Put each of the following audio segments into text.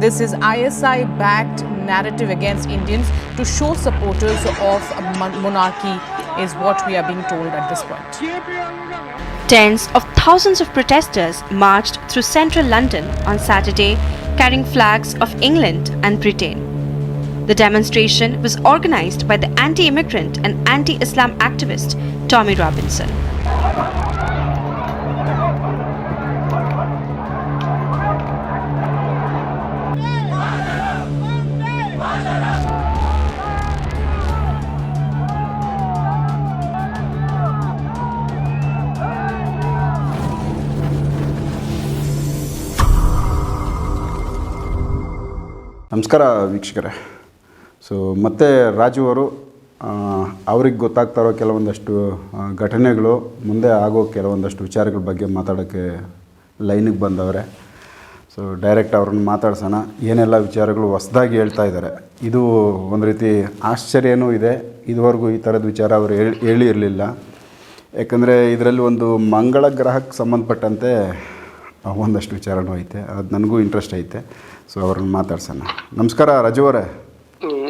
This is ISI backed narrative against Indians to show supporters of monarchy, is what we are being told at this point. Tens of thousands of protesters marched through central London on Saturday carrying flags of England and Britain. The demonstration was organized by the anti immigrant and anti Islam activist Tommy Robinson. ನಮಸ್ಕಾರ ವೀಕ್ಷಕರೇ. So ಮತ್ತೆ ರಾಜು ಅವರು ಅವ್ರಿಗೆ ಗೊತ್ತಾಗ್ತಾ ಇರೋ ಕೆಲವೊಂದಷ್ಟು ಘಟನೆಗಳು, ಮುಂದೆ ಆಗೋ ಕೆಲವೊಂದಷ್ಟು ವಿಚಾರಗಳ ಬಗ್ಗೆ ಮಾತಾಡೋಕ್ಕೆ ಲೈನಿಗೆ ಬಂದವರೆ. ಸೊ ಡೈರೆಕ್ಟ್ ಅವ್ರನ್ನ ಮಾತಾಡ್ಸೋಣ. ಏನೆಲ್ಲ ವಿಚಾರಗಳು ಹೊಸ್ದಾಗಿ ಹೇಳ್ತಾ ಇದ್ದಾರೆ. ಇದು ಒಂದು ರೀತಿ ಆಶ್ಚರ್ಯನೂ ಇದೆ. ಇದುವರೆಗೂ ಈ ಥರದ ವಿಚಾರ ಅವರು ಹೇಳಿ ಹೇಳಿರಲಿಲ್ಲ ಯಾಕಂದರೆ ಇದರಲ್ಲಿ ಒಂದು ಮಂಗಳ ಗ್ರಹಕ್ಕೆ ಸಂಬಂಧಪಟ್ಟಂತೆ ಒಂದಷ್ಟು ವಿಚಾರನೂ ಐತೆ. ಅದು ನನಗೂ ಇಂಟ್ರೆಸ್ಟ್ ಐತೆ. ಸೊ ಅವ್ರನ್ನ ಮಾತಾಡ್ಸೋಣ. ನಮಸ್ಕಾರ ರಾಜು ಅವರೇ.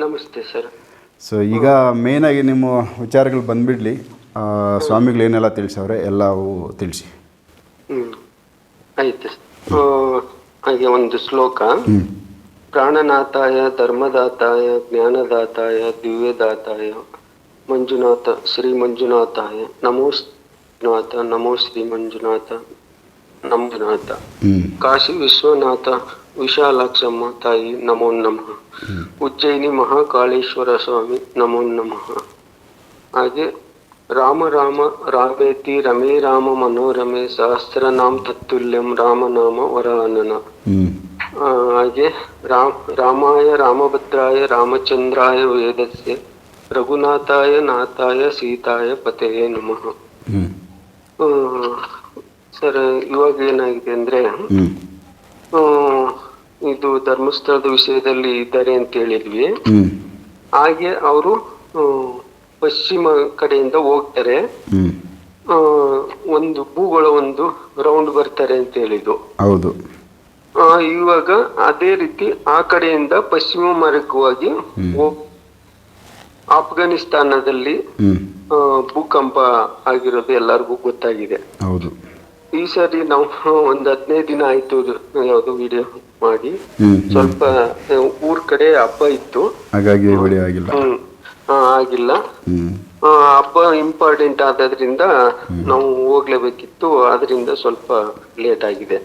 ನಮಸ್ತೆ ಸರ್. ಸೊ ಈಗ ಮೇಯ್ನಾಗಿ ನಿಮ್ಮ ವಿಚಾರಗಳು ಬಂದ್ಬಿಡ್ಲಿ. ಸ್ವಾಮಿಗಳು ಏನೆಲ್ಲ ತಿಳಿಸವ್ರೆ ಎಲ್ಲವೂ ತಿಳಿಸಿ. ಆಯ್ತು ಹಾಗೆ ಒಂದು ಶ್ಲೋಕ. ಪ್ರಾಣನಾಥಾಯ ಧರ್ಮದಾತಾಯ ಜ್ಞಾನದಾತಾಯ ದಿವ್ಯದಾತಾಯ ಮಂಜುನಾಥ ಶ್ರೀ ಮಂಜುನಾಥಾಯ. ನಮೋ ನಾಥ ನಮೋ ಶ್ರೀ ಮಂಜುನಾಥ. ನಮೋನಾಥ ಹ್ಞೂ ಕಾಶಿ ವಿಶ್ವನಾಥ ವಿಶಾಲಾಕ್ಷಮ್ಮ ತಾಯಿ ನಮೋ ನಮಃ. ಉಜ್ಜಯಿನಿ ಮಹಾಕಾಳೇಶ್ವರ ಸ್ವಾಮಿ ನಮೋ ನಮಃ. ಹಾಗೆ ರಾಮ ರಾಮ ರಾಮೇತಿ ರಮೇ ರಾಮ ಮನೋರಮೆ ಸಹಸ್ರನಾಮ ತತ್ತುಲ್ಯಂ ರಾಮನಾಮ ವರಾನನ. ಹಾಗೆ ರಾಮ ರಾಮಾಯ ರಾಮಭದ್ರಾಯ ರಾಮಚಂದ್ರಾಯ ವೇದಸ್ಯ ರಘುನಾಥಾಯ ನಾಥಾಯ ಸೀತಾಯ ಪತೆಯೇ ನಮಃ. ಸರ್ ಇವಾಗ ಏನಾಗಿದೆ ಅಂದ್ರೆ ಇದು ಧರ್ಮಸ್ಥಳದ ವಿಷಯದಲ್ಲಿ ಇದ್ದಾರೆ ಅಂತ ಹೇಳಿದ್ವಿ. ಹಾಗೆ ಅವರು ಪಶ್ಚಿಮ ಕಡೆಯಿಂದ ಹೋಗ್ತಾರೆ. ಆ, ಒಂದು ಭೂಗೋಳ ಒಂದು ರೌಂಡ್ ಬರ್ತಾರೆ ಅಂತ ಹೇಳಿದ್ರು ಹೌದು. ಆ, ಇವಾಗ ಅದೇ ರೀತಿ ಆ ಕಡೆಯಿಂದ ಪಶ್ಚಿಮ ಮಾರ್ಗವಾಗಿ ಹೋಗ್- ಅಫ್ಘಾನಿಸ್ತಾನದಲ್ಲಿ ಆ, ಭೂಕಂಪ ಆಗಿರೋದು ಎಲ್ಲರಿಗೂ ಗೊತ್ತಾಗಿದೆ. ಹೌದು. ಈ ಸರಿ ನಾವು ಒಂದ್ ಹದಿನೈದು ದಿನ ಆಯ್ತು ಯಾವ್ದು ವಿಡಿಯೋ ಮಾಡಿ. ಸ್ವಲ್ಪ ಊರ್ ಕಡೆ ಹಬ್ಬ ಇತ್ತು. ಹಾಗಾಗಿ ವಿಡಿಯೋ ಆಗಿಲ್ಲ. ಆ, ಆಗಿಲ್ಲ. ಹಬ್ಬ ಇಂಪಾರ್ಟೆಂಟ್ ಆದ್ರಿಂದ ನಾವು ಹೋಗ್ಲೇಬೇಕಿತ್ತು. ಅದರಿಂದ ಸ್ವಲ್ಪ ಲೇಟ್ ಆಗಿದೆ.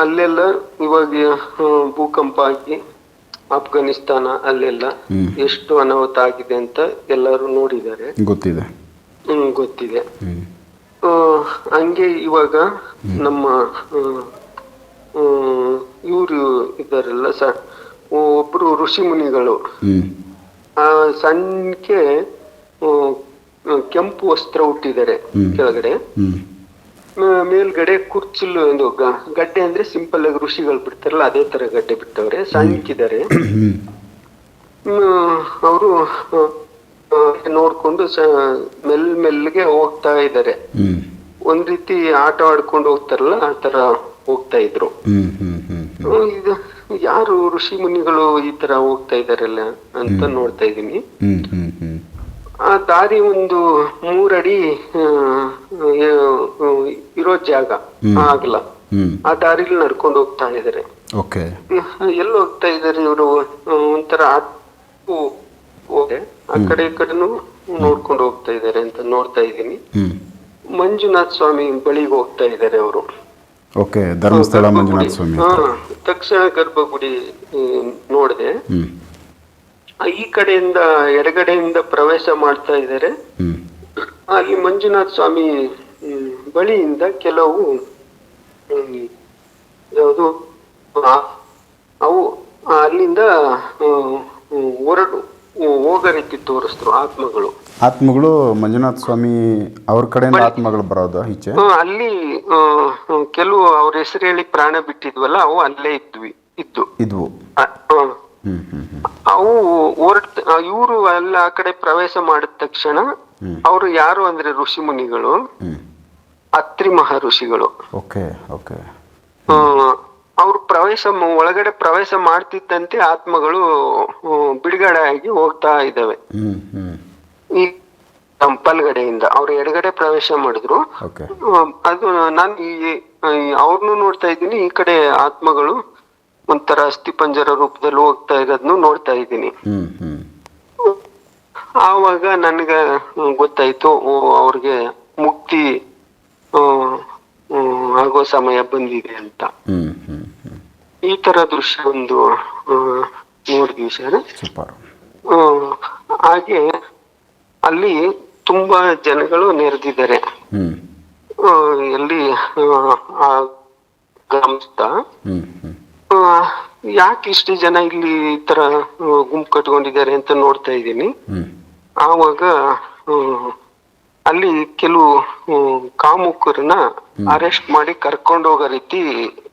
ಅಲ್ಲೆಲ್ಲ ಇವಾಗ ಭೂಕಂಪ ಆಗಿ ಅಫ್ಘಾನಿಸ್ತಾನ ಅಲ್ಲೆಲ್ಲ ಎಷ್ಟು ಅನಾಹುತ ಆಗಿದೆ ಅಂತ ಎಲ್ಲರೂ ನೋಡಿದ್ದಾರೆ. ಗೊತ್ತಿದೆ. ಹ್ಮ್ ಗೊತ್ತಿದೆ. ಹಂಗೆ ಇವಾಗ ನಮ್ಮ ಇವರು ಇದ್ದಾರಲ್ಲ ಸ ಒಬ್ರು ಋಷಿ ಮುನಿಗಳು. ಆ ಸಣ್ಣಕ್ಕೆ ಕೆಂಪು ವಸ್ತ್ರ ಹುಟ್ಟಿದ್ದಾರೆ. ಕೆಳಗಡೆ. ಮೇಲ್ಗಡೆ ಕುರ್ಚಿಲು ಒಂದು ಗಡ್ಡೆ ಅಂದ್ರೆ ಸಿಂಪಲ್ ಆಗಿ ಋಷಿಗಳು ಬಿಡ್ತಾರಲ್ಲ ಅದೇ ತರ ಗಡ್ಡೆ ಬಿಟ್ಟವ್ರೆ ಸಣ್ಣಕ್ಕಿದ್ದಾರೆ. ಅವರು ನೋಡ್ಕೊಂಡು ಮೆಲ್ ಮೆಲ್ಗೆ ಹೋಗ್ತಾ ಇದ್ದಾರೆ. ಒಂದ್ ರೀತಿ ಆಟ ಆಡ್ಕೊಂಡು ಹೋಗ್ತಾರಲ್ಲ ಆ ತರ ಹೋಗ್ತಾ ಇದ್ರು. ಇದು ಯಾರು ಋಷಿ ಮುನಿಗಳು ಈ ತರ ಹೋಗ್ತಾ ಇದಾರಲ್ಲ ಅಂತ ನೋಡ್ತಾ ಇದೀನಿ ಹ್ಞೂ ಆ ದಾರಿ ಒಂದು ಮೂರಡಿ ಇರೋ ಜಾಗ. ಆಗ್ಲ. ಆ ದಾರಿಲಿ ನಡ್ಕೊಂಡು ಹೋಗ್ತಾ ಇದಾರೆ ಎಲ್ಲಿ ಹೋಗ್ತಾ ಇದಾರೆ ಇವರು? ಒಂಥರ ಹೋದೆ. ಆ ಕಡೆ ಈ ಕಡೆನು ನೋಡ್ಕೊಂಡು ಹೋಗ್ತಾ ಇದ್ದಾರೆ ಅಂತ ನೋಡ್ತಾ ಇದ್ದೀನಿ. ಮಂಜುನಾಥ ಸ್ವಾಮಿ ಬಳಿಗೆ ಹೋಗ್ತಾ ಇದ್ದಾರೆ ಅವರು. ಓಕೆ ಧರ್ಮಸ್ಥಳ ಮಂಜುನಾಥ ಸ್ವಾಮಿ ತಕ್ಷಣ ಗರ್ಭಗುಡಿ ನೋಡಿದೆ. ಈ ಕಡೆಯಿಂದ ಎಡಗಡೆಯಿಂದ ಪ್ರವೇಶ ಮಾಡ್ತಾ ಇದ್ದಾರೆ. ಅಲ್ಲಿ ಮಂಜುನಾಥ ಸ್ವಾಮಿ ಬಳಿಯಿಂದ ಕೆಲವು ಯಾವುದು ಅವು ಅಲ್ಲಿಂದ ಹೊರಡು ಹ್ಮ್, ತೋರಿಸ್ತರು ತೋರಿಸಿದ್ರು ಆತ್ಮಗಳು. ಆತ್ಮಗಳು ಮಂಜುನಾಥ ಸ್ವಾಮಿ ಅವ್ರ ಕಡೆಯಿಂದ ಆತ್ಮಗಳು ಬರೋದು ಈಚೆ. ಅಲ್ಲಿ ಕೆಲವು ಅವ್ರ ಹೆಸರು ಹೇಳಿ ಪ್ರಾಣ ಬಿಟ್ಟಿದ್ವಲ್ಲ ಅವು ಅಲ್ಲೇ ಇದ್ವಿ ಇದ್ದು. ಇದ್ವು. ಅವು ಹೊರಟ್ ಇವರು ಎಲ್ಲ ಆ ಕಡೆ ಪ್ರವೇಶ ಮಾಡಿದ ತಕ್ಷಣ ಅವರು ಯಾರು ಅಂದ್ರೆ ಋಷಿ ಮುನಿಗಳು? ಅತ್ರಿ ಮಹರ್ಷಿಗಳು ಓಕೆ ಓಕೆ. ಅವ್ರು ಪ್ರವೇಶ ಒಳಗಡೆ ಪ್ರವೇಶ ಮಾಡ್ತಿದ್ದಂತೆ ಆತ್ಮಗಳು ಬಿಡುಗಡೆ ಆಗಿ ಹೋಗ್ತಾ ಇದ್ದಾವೆ. ಈ ಪಲ್ಗಡೆಯಿಂದ ಅವ್ರು ಎಡಗಡೆ ಪ್ರವೇಶ ಮಾಡಿದ್ರು. ಅದು ನಾನು ಈ ಅವ್ರನ್ನೂ ನೋಡ್ತಾ ಇದ್ದೀನಿ ಈ ಕಡೆ ಆತ್ಮಗಳು ಒಂಥರ ಅಸ್ಥಿಪಂಜರ ರೂಪದಲ್ಲಿ ಹೋಗ್ತಾ ಇರೋದನ್ನು ನೋಡ್ತಾ ಇದ್ದೀನಿ. ಆವಾಗ ನನ್ಗ ಗೊತ್ತಾಯ್ತು ಓ ಅವ್ರಿಗೆ ಮುಕ್ತಿ ಆಗೋ ಸಮಯ ಬಂದಿದೆ ಅಂತ. ಈ ತರ ದೃಶ್ಯ ಒಂದು ನೋಡಿದ್ವಿ ಸರ್ ಹಾಗೆ ಅಲ್ಲಿ ತುಂಬಾ ಜನಗಳು ನೆರೆದಿದ್ದಾರೆ. ಎಲ್ಲಿ ಯಾಕೆ ಇಷ್ಟು ಜನ ಇಲ್ಲಿ ಈ ತರ ಗುಂಪು ಕಟ್ಕೊಂಡಿದ್ದಾರೆ ಅಂತ ನೋಡ್ತಾ ಇದ್ದೀನಿ. ಆವಾಗ ಅಲ್ಲಿ ಕೆಲವು ಕಾಮುಕರನ್ನ ಅರೆಸ್ಟ್ ಮಾಡಿ ಕರ್ಕೊಂಡು ಹೋಗೋ ರೀತಿ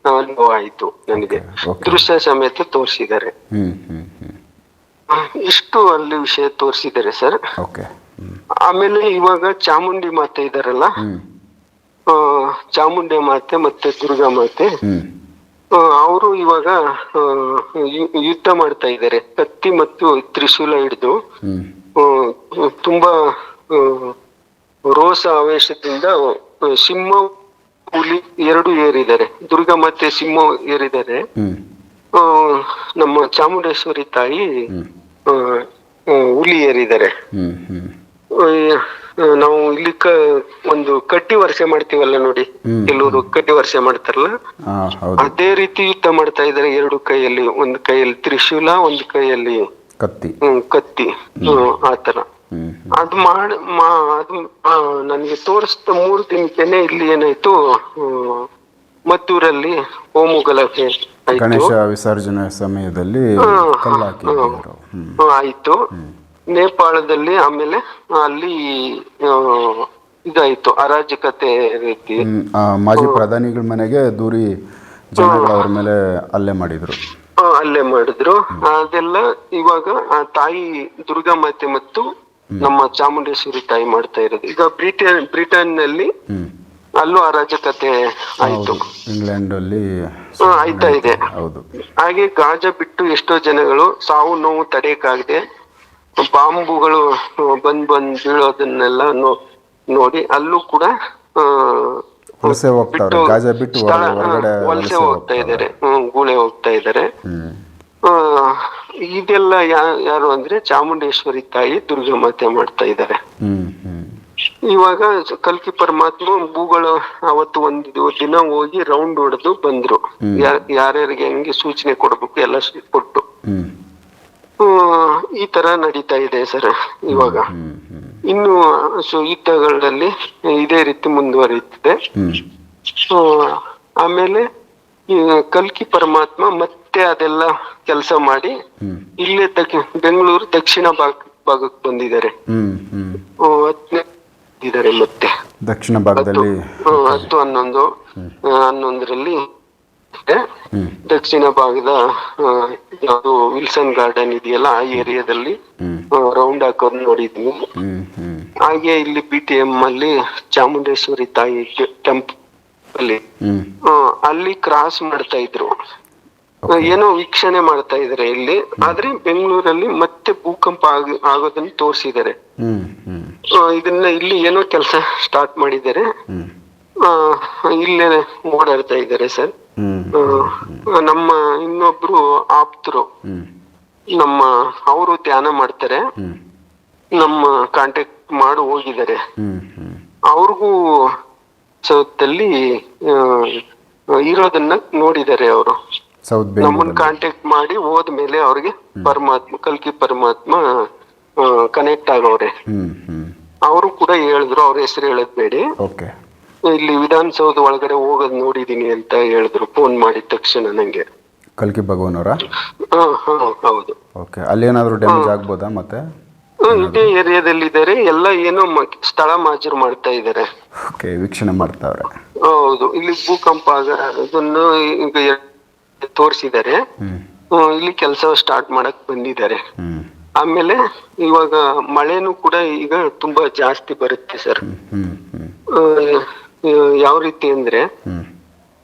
ಅನುಭವ ಆಯ್ತು ನನಗೆ. ದೃಶ್ಯ ಸಮೇತ ತೋರಿಸಿದ್ದಾರೆ. ಇಷ್ಟು ಅಲ್ಲಿ ವಿಷಯ ತೋರಿಸಿದ್ದಾರೆ ಸರ್. ಆಮೇಲೆ ಇವಾಗ ಚಾಮುಂಡಿ ಮಾತೆ ಇದಾರಲ್ಲ? ಚಾಮುಂಡಿ ಮಾತೆ ಮತ್ತೆ ದುರ್ಗಾ ಮಾತೆ. ಅವರು ಇವಾಗ ಯುದ್ಧ ಮಾಡ್ತಾ ಇದ್ದಾರೆ. ಕತ್ತಿ ಮತ್ತು ತ್ರಿಶೂಲ ಹಿಡಿದು. ತುಂಬಾ ರೋಸ ಆವೇಶದಿಂದ ಸಿಂಹ ಹುಲಿ ಎರಡು ಏರಿದ್ದಾರೆ. ದುರ್ಗಾ ಮತ್ತೆ ಸಿಂಹ ಏರಿದ್ದಾರೆ. ನಮ್ಮ ಚಾಮುಂಡೇಶ್ವರಿ ತಾಯಿ ಹುಲಿ ಏರಿದ್ದಾರೆ. ನಾವು ಇಲ್ಲಿ ಕ ಒಂದು ಕಟ್ಟಿ ವರ್ಷೆ ಮಾಡ್ತೀವಲ್ಲ ನೋಡಿ. ಕೆಲವರು ಕಟ್ಟಿ ವರ್ಷೆ ಮಾಡ್ತಾರಲ್ಲ. ಅದೇ ರೀತಿ ಯುದ್ಧ ಮಾಡ್ತಾ ಇದಾರೆ ಎರಡು ಕೈಯಲ್ಲಿ. ಒಂದು ಕೈಯಲ್ಲಿ ತ್ರಿಶೂಲ ಒಂದು ಕೈಯಲ್ಲಿ ಕತ್ತಿ. ಹ್ಮ್, ಕತ್ತಿ. ಆತರ ಅದು ಮಾಡ್ ಅದು ನನಗೆ ತೋರಿಸಿದ ಮೂರು ದಿನಕ್ಕೆನೆ ಇಲ್ಲಿ ಏನಾಯ್ತು ಮತ್ತೂರಲ್ಲಿ ಹೋಮಗಲಭೆ ಗಣೇಶ ವಿಸರ್ಜನೆ ಸಮಯದಲ್ಲಿ ಆಯ್ತು. ನೇಪಾಳದಲ್ಲಿ ಆಮೇಲೆ ಅಲ್ಲಿ ಇದಾಯ್ತು ಅರಾಜಕತೆ ರೀತಿ. ಮಾಜಿ ಪ್ರಧಾನಿಗಳ ಮನೆಗೆ ದೂರಿ ಅವ್ರ ಮೇಲೆ ಅಲ್ಲೇ ಮಾಡಿದ್ರು. ಅಲ್ಲೇ ಮಾಡಿದ್ರು. ಅದೆಲ್ಲ ಇವಾಗ ಆ ತಾಯಿ ದುರ್ಗಾ ಮಾತೆ ಮತ್ತು ನಮ್ಮ ಚಾಮುಂಡೇಶ್ವರಿ ತಾಯಿ ಮಾಡ್ತಾ ಇರೋದು. ಈಗ ಬ್ರಿಟನ್ ಬ್ರಿಟನ್ನಲ್ಲಿ ಅಲ್ಲೂ ಅರಾಜಕತೆ ಆಯ್ತು. ಇಂಗ್ಲೆಂಡ್ ಅಲ್ಲಿ ಆಯ್ತಾ ಇದೆ. ಹಾಗೆ ಗಾಜಾ ಬಿಟ್ಟು ಎಷ್ಟೋ ಜನಗಳು ಸಾವು ನೋವು ತಡೆಯಕ್ಕಾಗದೆ ಬಾಂಬುಗಳು ಬಂದ್ ಬಂದ್ ಬೀಳೋದನ್ನೆಲ್ಲ ನೋ- ನೋಡಿ ಅಲ್ಲೂ ಕೂಡ ವಲಸೆ ಹೋಗ್ತಾವ್ರೆ. ಬಿಟ್ಟು ಗಾಜಾ ಬಿಟ್ಟು ಸ್ಥಳ- ಹೊರಗಡೆ ಹಾ, ವಲಸೆ ಹೋಗ್ತಾ ಇದ್ದಾರೆ. ಹ್ಮ್ ಗೂಳೆ ಹೋಗ್ತಾ ಇದ್ದಾರೆ. ಆ, ಇದೆಲ್ಲ ಯಾರು ಅಂದ್ರೆ ಚಾಮುಂಡೇಶ್ವರಿ ತಾಯಿ ದುರ್ಗಾ ಮಾತೆ ಮಾಡ್ತಾ ಇದ್ದಾರೆ ಇವಾಗ ಕಲ್ಕಿ ಪರಮಾತ್ಮ ಭೂಗಳು ಅವತ್ತು ಒಂದು ದಿನ ಹೋಗಿ ರೌಂಡ್ ಹೊಡೆದು ಬಂದ್ರು. ಯಾರ್ಯಾರಿಗೆ ಹೆಂಗೆ ಸೂಚನೆ ಕೊಡ್ಬೇಕು ಎಲ್ಲ ಕೊಟ್ಟು. ಈ ತರ ನಡೀತಾ ಇದೆ ಸರ್ ಇವಾಗ. ಇನ್ನು ಯುದ್ಧಗಳಲ್ಲಿ ಇದೇ ರೀತಿ ಮುಂದುವರಿಯುತ್ತದೆ. ಆಮೇಲೆ ಕಲ್ಕಿ ಪರಮಾತ್ಮ ಮತ್ತೆ ಅದೆಲ್ಲ ಕೆಲಸ ಮಾಡಿ ಇಲ್ಲೇ ಬೆಂಗಳೂರು ದಕ್ಷಿಣ ಭಾಗ ಭಾಗಕ್ಕೆ ಬಂದಿದ್ದಾರೆ. ಇದ್ದಾರೆ ಮತ್ತೆ. ದಕ್ಷಿಣ ಭಾಗದಲ್ಲಿ ಹತ್ತು ಹನ್ನೊಂದು ಹನ್ನೊಂದರಲ್ಲಿ. ದಕ್ಷಿಣ ಭಾಗದ ಯಾವುದು ವಿಲ್ಸನ್ ಗಾರ್ಡನ್ ಇದೆಯಲ್ಲ ಆ ಏರಿಯಾದಲ್ಲಿ ರೌಂಡ್ ಹಾಕೋದ್ ನೋಡಿದ್ವಿ. ಹಾಗೆ ಇಲ್ಲಿ ಬಿ ಟಿ ಎಂ ಅಲ್ಲಿ ಚಾಮುಂಡೇಶ್ವರಿ ತಾಯಿ ಟೆಂಪಲ್ ಅಲ್ಲಿ ಅಲ್ಲಿ ಕ್ರಾಸ್ ಮಾಡ್ತಾ ಇದ್ರು. ಏನೋ ವೀಕ್ಷಣೆ ಮಾಡ್ತಾ ಇದಾರೆ ಇಲ್ಲಿ. ಆದ್ರೆ ಬೆಂಗಳೂರಲ್ಲಿ ಮತ್ತೆ ಭೂಕಂಪ ಆಗ ಆಗೋದನ್ನ ತೋರಿಸಿದ್ದಾರೆ. ಇದನ್ನ ಇಲ್ಲಿ ಏನೋ ಕೆಲಸ ಸ್ಟಾರ್ಟ್ ಮಾಡಿದ್ದಾರೆ. ಇಲ್ಲೇ ಓಡಾಡ್ತಾ ಇದ್ದಾರೆ ಸರ್. ನಮ್ಮ ಇನ್ನೊಬ್ರು ಆಪ್ತರು. ನಮ್ಮ ಅವರು ಧ್ಯಾನ ಮಾಡ್ತಾರೆ. ನಮ್ಮ ಕಾಂಟ್ಯಾಕ್ಟ್ ಮಾಡಿ ಹೋಗಿದ್ದಾರೆ. ಅವ್ರಿಗೂ ಸೌತಲ್ಲಿ ಇರೋದನ್ನ ನೋಡಿದ್ದಾರೆ ಅವರು. ನಮ್ಮನ್ನ ಕಾಂಟ್ಯಾಕ್ಟ್ ಮಾಡಿ ಹೋದ್ಮೇಲೆ ಅವ್ರಿಗೆ ಪರಮಾತ್ಮ ಕಲ್ಕಿ ಪರಮಾತ್ಮ ಕನೆಕ್ಟ್ ಹ್ಞೂ ಅವರು ಕೂಡ ಹೇಳಿದ್ರು ಅವ್ರ ಹೆಸರು ಹೇಳದ್ಬೇಡಿ ಇಲ್ಲಿ ವಿಧಾನಸೌಧ ಒಳಗಡೆ ಹೋಗೋದ್ ನೋಡಿದೀನಿ ಅಂತ ಹೇಳಿದ್ರು ಫೋನ್ ಮಾಡಿದ ತಕ್ಷಣ ನಂಗೆ. ಕಲ್ಕಿ ಭಗವನ್ ಹಾ ಹೌದು. ಓಕೆ ಏನಾದ್ರು ಡ್ಯಾಮೇಜ್ ಆಗ್ಬೋದಾ ಮತ್ತೆ? ಇದೇ ಏರಿಯಾದಲ್ಲಿ ಇದ್ದಾರೆ ಎಲ್ಲ ಏನೋ ಸ್ಥಳ ಮಾಜರು ಮಾಡ್ತಾ ಇದ್ದಾರೆ. ಓಕೆ ವೀಕ್ಷಣೆ ಮಾಡ್ತಾವ್ರೆ. ಹೌದು ಇಲ್ಲಿ ಭೂಕಂಪ ಅದನ್ನು ಈಗ ತೋರಿಸಿದ್ದಾರೆ. ಇಲ್ಲಿ ಕೆಲಸ ಸ್ಟಾರ್ಟ್ ಮಾಡಕ್ ಬಂದಿದ್ದಾರೆ. ಆಮೇಲೆ ಇವಾಗ ಮಳೆನೂ ಕೂಡ ಈಗ ತುಂಬಾ ಜಾಸ್ತಿ ಬರುತ್ತೆ ಸರ್. ಯಾವ ರೀತಿ ಅಂದ್ರೆ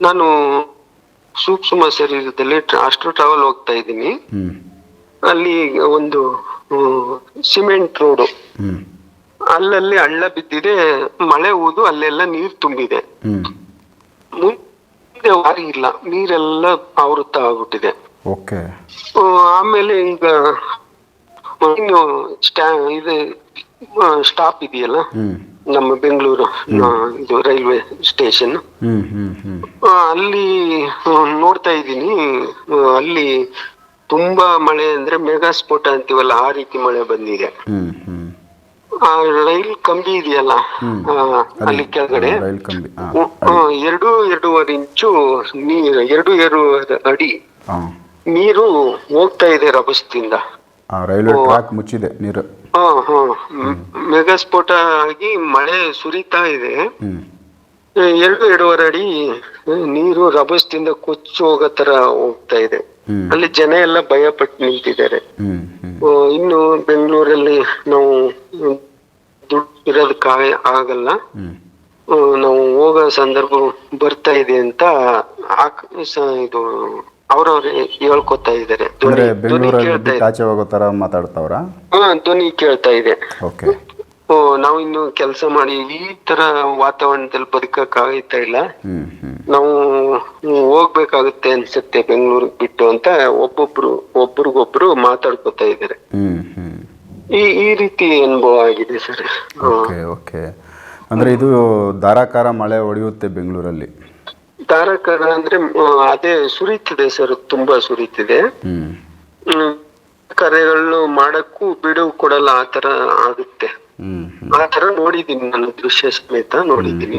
ನಾನು ಸೂಕ್ಷ್ಮ ಶರೀರದಲ್ಲಿ ಅಷ್ಟು ಟ್ರಾವೆಲ್ ಹೋಗ್ತಾ ಇದ್ದೀನಿ. ಅಲ್ಲಿ ಒಂದು ಸಿಮೆಂಟ್ ರೋಡು ಅಲ್ಲಲ್ಲಿ ಹಳ್ಳ ಬಿದ್ದಿದೆ ಮಳೆ ಊದು ಅಲ್ಲೆಲ್ಲ ನೀರ್ ತುಂಬಿದೆ. ಮುಂದೆ ವಾರಿ ಇಲ್ಲ ನೀರೆಲ್ಲ ಆವೃತ ಆಗ್ಬಿಟ್ಟಿದೆ. ಆಮೇಲೆ ಈಗ ಇನ್ನು ಇದು ಸ್ಟಾಪ್ ಇದೆಯಲ್ಲ? ನಮ್ಮ ಬೆಂಗಳೂರು ಇದು ರೈಲ್ವೆ ಸ್ಟೇಷನ್. ಅಲ್ಲಿ ನೋಡ್ತಾ ಇದ್ದೀನಿ. ಅಲ್ಲಿ ತುಂಬಾ ಮಳೆ ಅಂದ್ರೆ ಮೆಗಾ ಸ್ಫೋಟ ಅಂತೀವಲ್ಲ ಆ ರೀತಿ ಮಳೆ ಬಂದಿದೆ. ಆ ರೈಲ್ ಕಂಬಿ ಇದೆಯಲ್ಲ ಅಲ್ಲಿ ಕೆಳಗಡೆ. ಎರಡು ಎರಡೂವರೆ ಇಂಚು ನೀರು ಎರಡು ಎರಡು ಅಡಿ ನೀರು ಹೋಗ್ತಾ ಇದೆ ರಭಸದಿಂದ. ಮುಚ್ಚಿದೆ ನೀರು. ಹಾ ಹಾ. ಮೆಗಾ ಸ್ಫೋಟ ಆಗಿ ಮಳೆ ಸುರಿತಾ ಇದೆ. ಎರಡು ಎರಡೂವರೆ ಅಡಿ ನೀರು ರಭಸದಿಂದ ಕೊಚ್ಚಿ ಹೋಗೋ ತರ ಹೋಗ್ತಾ ಇದೆ. ಅಲ್ಲಿ ಜನ ಎಲ್ಲ ಭಯ ಪಟ್ಟು ನಿಂತಿದ್ದಾರೆ ಇನ್ನು ಬೆಂಗಳೂರಲ್ಲಿ ನಾವು ದುಡ್ಡು ಇರೋದಕ್ಕ ಆಗಲ್ಲ. ನಾವು ಹೋಗೋ ಸಂದರ್ಭ ಬರ್ತಾ ಇದೆ ಅಂತ ಇದು ಅವ್ರವ್ರೆ ಹೇಳ್ಕೊತಾ ಇದ್ದಾರೆ. ಧ್ವನಿ ಕೇಳ್ತಾ ಇದೆ. ಧ್ವನಿ ಕೇಳ್ತಾ ಇದೆ. ನಾವು ಇನ್ನು ಕೆಲಸ ಮಾಡಿ ಈ ತರ ವಾತಾವರಣದಲ್ಲಿ ಬದುಕಕ್ ಆಗ್ತಾ ಇಲ್ಲ ನಾವು ಹೋಗ್ಬೇಕಾಗುತ್ತೆ ಅನ್ಸುತ್ತೆ ಬೆಂಗಳೂರಿಗೆ ಬಿಟ್ಟು ಅಂತ ಒಬ್ಬೊಬ್ರು ಒಬ್ರಿಗೊಬ್ರು ಮಾತಾಡ್ಕೊತಾ ಇದ್ದಾರೆ. ಈ ಈ ರೀತಿ ಅನುಭವ ಆಗಿದೆ ಸರ್. Okay okay. ಅಂದರೆ ಇದು ಧಾರಾಕಾರ ಮಳೆ ಹೊಡೆಯುತ್ತೆ ಬೆಂಗಳೂರಲ್ಲಿ? ಧಾರಾಕಾರ ಅಂದ್ರೆ ಅದೇ ಸುರಿತಿದೆ ಸರ್ ತುಂಬಾ ಸುರಿತಿದೆ. ಹ್ಞೂ ಹ್ಮ್. ಕಾರ್ಯಗಳು ಮಾಡಕ್ಕೂ ಬಿಡುವು ಕೊಡಲ್ಲ ಆ ತರ ಆಗುತ್ತೆ. ನೋಡಿದೀನಿ ನಾನು ದೃಶ್ಯ ಸಮೇತ ನೋಡಿದ್ದೀನಿ.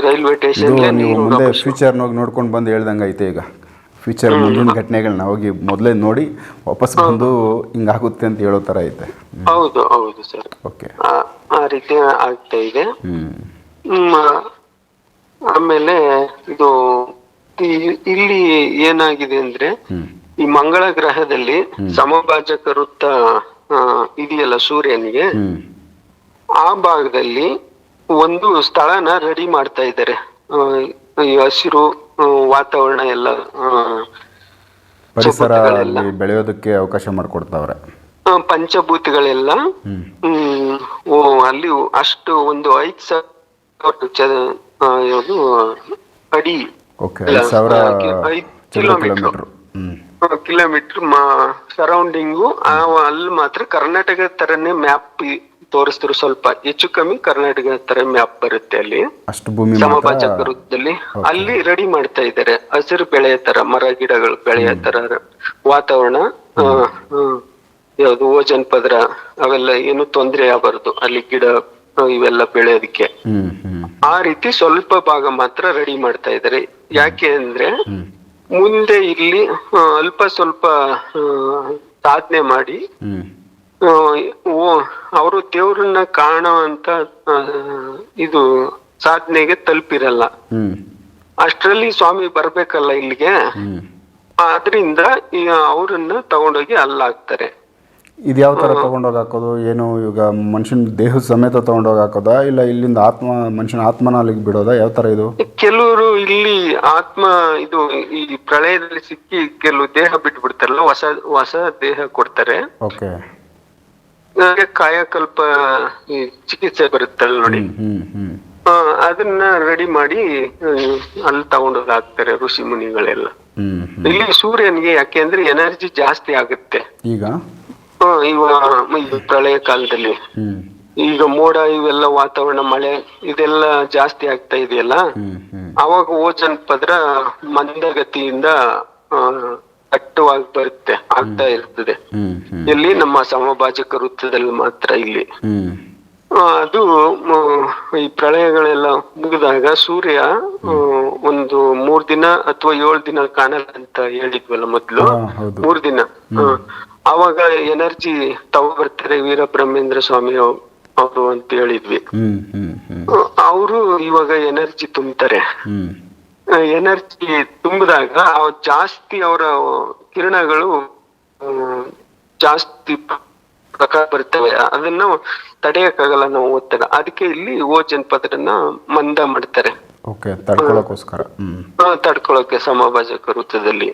ರೈಲ್ವೆ ಸ್ಟೇಷನ್ ನೀವು ಮುಂದೆ ಫ್ಯೂಚರ್ನ ಹೋಗಿ ನೋಡ್ಕೊಂಡು ಬಂದು ಹೇಳ್ದಂಗೆ ಐತೆ ಈಗ. ಫ್ಯೂಚರ್ ಮುಂದಿನ ಘಟನೆಗಳನ್ನ ಹೋಗಿ ಮೊದಲೇ ನೋಡಿ ವಾಪಸ್ ಬಂದು ಹಿಂಗಾಗುತ್ತೆ ಅಂತ ಹೇಳೋ ತರ ಐತೆ. ಹೌದು ಹೌದು ಸರ್. ಓಕೆ ಆ- ರೀತಿ ಆಗ್ತಾ ಇದೆ. ಆಮೇಲೆ ಇದು ಇಲ್ಲಿ ಏನಾಗಿದೆ ಅಂದ್ರೆ ಈ ಮಂಗಳ ಗ್ರಹದಲ್ಲಿ ಸಮಭಾಜಕ ವೃತ್ತ ಇದೆಯಲ್ಲ ಸೂರ್ಯನಿಗೆ ಆ ಭಾಗದಲ್ಲಿ ಒಂದು ಸ್ಥಳನ ರೆಡಿ ಮಾಡ್ತಾ ಇದ್ದಾರೆ. ಈ ಹಸಿರು ವಾತಾವರಣ ಎಲ್ಲ ಪರಿಸರ ಬೆಳೆಯೋದಕ್ಕೆ ಅವಕಾಶ ಮಾಡಿಕೊಡ್ತಾವ್ರೆ. ಪಂಚಭೂತಿಗಳೆಲ್ಲ ಹ್ಮ್. ಅಲ್ಲಿ ಅಷ್ಟು ಒಂದು ಐದ್ ಸಾವಿರ ಅಡಿ ಕಿಲೋಮೀಟ್ರು. ಕಿಲೋಮೀಟ್ರ್ ಸರೌಂಡಿಂಗು ಅಲ್ಲಿ ಮಾತ್ರ ಕರ್ನಾಟಕ ತರನೇ ಮ್ಯಾಪ್ ತೋರಿಸ್ತಾರೆ ಸ್ವಲ್ಪ. ಹೆಚ್ಚು ಕಮ್ಮಿ ಕರ್ನಾಟಕ ತರ ಮ್ಯಾಪ್ ಬರುತ್ತೆ ಅಲ್ಲಿ. ಅಷ್ಟು ಭೂಮಿ ಸಮಭಾಜಕ ವೃತ್ತದಲ್ಲಿ ಅಲ್ಲಿ ರೆಡಿ ಮಾಡ್ತಾ ಇದ್ದಾರೆ. ಹಸಿರು ಬೆಳೆಯ ತರ ಮರ ಗಿಡಗಳು ಬೆಳೆಯ ತರ ವಾತಾವರಣ ಯಾವ್ದು ಓಜನ್ ಪದ್ರ ಅವೆಲ್ಲ ಏನು ತೊಂದರೆ ಆಗಬಾರ್ದು. ಅಲ್ಲಿ ಗಿಡ ಇವೆಲ್ಲ ಬೆಳೆಯೋದಕ್ಕೆ. ಆ ರೀತಿ ಸ್ವಲ್ಪ ಭಾಗ ಮಾತ್ರ ರೆಡಿ ಮಾಡ್ತಾ ಇದ್ದಾರೆ. ಯಾಕೆ ಅಂದ್ರೆ ಮುಂದೆ ಇಲ್ಲಿ ಅಲ್ಪ ಸ್ವಲ್ಪ ಸಾಧನೆ ಮಾಡಿ ಓ ಅವರು ದೇವ್ರನ್ನ ಕಾಣುವಂತ ಇದು ಸಾಧನೆಗೆ ತಲುಪಿರಲ್ಲ. ಅಷ್ಟರಲ್ಲಿ ಸ್ವಾಮಿ ಬರ್ಬೇಕಲ್ಲ ಇಲ್ಲಿಗೆ? ಅದರಿಂದ ಆದ್ರಿಂದ ಈಗ ಅವ್ರನ್ನ ತಗೊಂಡೋಗಿ ಅಲ್ಲಾಕ್ತಾರೆ ಇದು ಯಾವ ಥರ ತೊಗೊಂಡೋಗಿ ಹಾಕೋದು? ಏನು ಇವಾಗ ಮನುಷ್ಯನ ದೇಹದ ಸಮೇತ ತೊಗೊಂಡೋಗಿ ಹಾಕೋದಾ? ಇಲ್ಲ ಇಲ್ಲಿಂದ ಆತ್ಮ ಮನುಷ್ಯನ ಆತ್ಮನ ಅಲ್ಲಿಗೆ ಬಿಡೋದಾ? ಯಾವ ತರ ಇದು? ಕೆಲವರು ಇಲ್ಲಿ ಆತ್ಮ ಇದು ಈ ಪ್ರಳಯದಲ್ಲಿ ಸಿಕ್ಕಿ ಕೆಲವು ದೇಹ ಬಿಟ್ಟು ಬಿಡ್ತಾರಲ್ಲ ಹೊಸ ಹೊಸ ದೇಹ ಕೊಡ್ತಾರೆ. ಓಕೆ. ಹಾಗೆ ಕಾಯಕಲ್ಪ ಈ ಚಿಕಿತ್ಸೆ ಬರುತ್ತಲ್ಲ ನೋಡಿ. ಹ್ಮ್ ಆ, ಅದನ್ನ ರೆಡಿ ಮಾಡಿ ಆ, ಅಲ್ಲಿ ತಗೊಂಡೋಗಿ ಹಾಕ್ತಾರೆ ಋಷಿ ಮುನಿಗಳೆಲ್ಲ. ಇಲ್ಲಿ ಸೂರ್ಯನಿಗೆ ಯಾಕೆಂದ್ರೆ ಎನರ್ಜಿ ಜಾಸ್ತಿ ಆಗುತ್ತೆ. ಈಗ? ಆ, ಇವ ಈ ಪ್ರಳಯ ಕಾಲದಲ್ಲಿ. ಈಗ ಮೋಡ ಇವೆಲ್ಲ ವಾತಾವರಣ ಮಳೆ ಇದೆಲ್ಲ ಜಾಸ್ತಿ ಆಗ್ತಾ ಇದೆಯಲ್ಲ? ಅವಾಗ ಓಜನ್ ಪದ್ರ ಮಂದಗತಿಯಿಂದ ಆ, ದಟ್ಟವಾಗಿ ಬರುತ್ತೆ ಆಗ್ತಾ ಇರ್ತದೆ. ಇಲ್ಲಿ ನಮ್ಮ ಸಮಭಾಜಕ ವೃತ್ತದಲ್ಲಿ ಮಾತ್ರ ಇಲ್ಲಿ. ಆ, ಅದು ಮ್, ಈ ಪ್ರಳಯಗಳೆಲ್ಲ ಮುಗಿದಾಗ ಸೂರ್ಯ ಆ, ಒಂದು ಮೂರ್ ದಿನ ಅಥವಾ ಏಳು ದಿನ ಕಾಣಲ್ಲ ಅಂತ ಹೇಳಿದ್ವಲ್ಲ ಮೊದ್ಲು? ಹಾ, ಹೌದು. ಮೂರ್ ದಿನ. ಆ, ಅವಾಗ ಎನರ್ಜಿ ತಗೊಬರ್ತಾರೆ ವೀರಬ್ರಹ್ಮೇಂದ್ರ ಸ್ವಾಮಿ ಅವರು ಅಂತ ಹೇಳಿದ್ವಿ. ಅವರು ಇವಾಗ ಎನರ್ಜಿ ತುಂಬ್ತಾರೆ. ಎನರ್ಜಿ ತುಂಬಿದಾಗ ಜಾಸ್ತಿ ಅವರ ಕಿರಣಗಳು ಜಾಸ್ತಿ ಪ್ರಕಾರ ಬರ್ತವೆ. ಅದನ್ನ ತಡೆಯಕ್ಕಾಗಲ್ಲ ನಾವು ಓದ್ತಾಗ ಅದಕ್ಕೆ ಇಲ್ಲಿ ಓ ಜನಪದರನ್ನ ಮಂದ ಮಾಡ್ತಾರೆ. ಓಕೆ ಆ, ತಡ್ಕೊಳಕ್ಕೆ ಸಮಭಾಜಕ ವೃತ್ತದಲ್ಲಿ